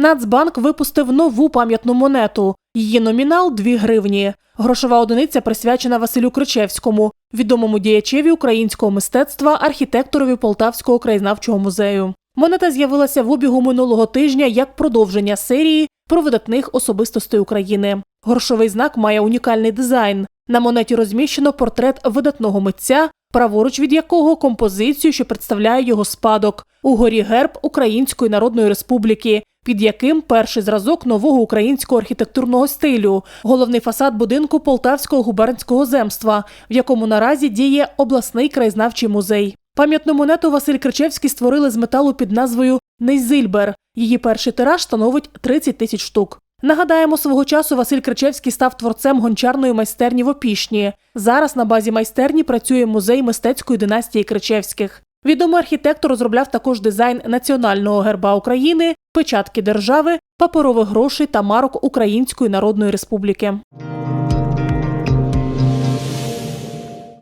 Нацбанк випустив нову пам'ятну монету. Її номінал 2 гривні. Грошова одиниця присвячена Василю Кричевському, відомому діячеві українського мистецтва, архітекторові Полтавського краєзнавчого музею. Монета з'явилася в обігу минулого тижня як продовження серії про видатних особистостей України. Грошовий знак має унікальний дизайн. На монеті розміщено портрет видатного митця, праворуч від якого композицію, що представляє його спадок, угорі герб Української Народної Республіки, під яким перший зразок нового українського архітектурного стилю, головний фасад будинку Полтавського губернського земства, в якому наразі діє обласний краєзнавчий музей. Пам'ятну монету Василь Кричевський створили з металу під назвою Нейзильбер. Її перший тираж становить 30 тисяч штук. Нагадаємо, свого часу Василь Кричевський став творцем гончарної майстерні в Опішні. Зараз на базі майстерні працює музей мистецької династії Кричевських. Відомий архітектор розробляв також дизайн національного герба України, печатки держави, паперових грошей та марок Української Народної Республіки.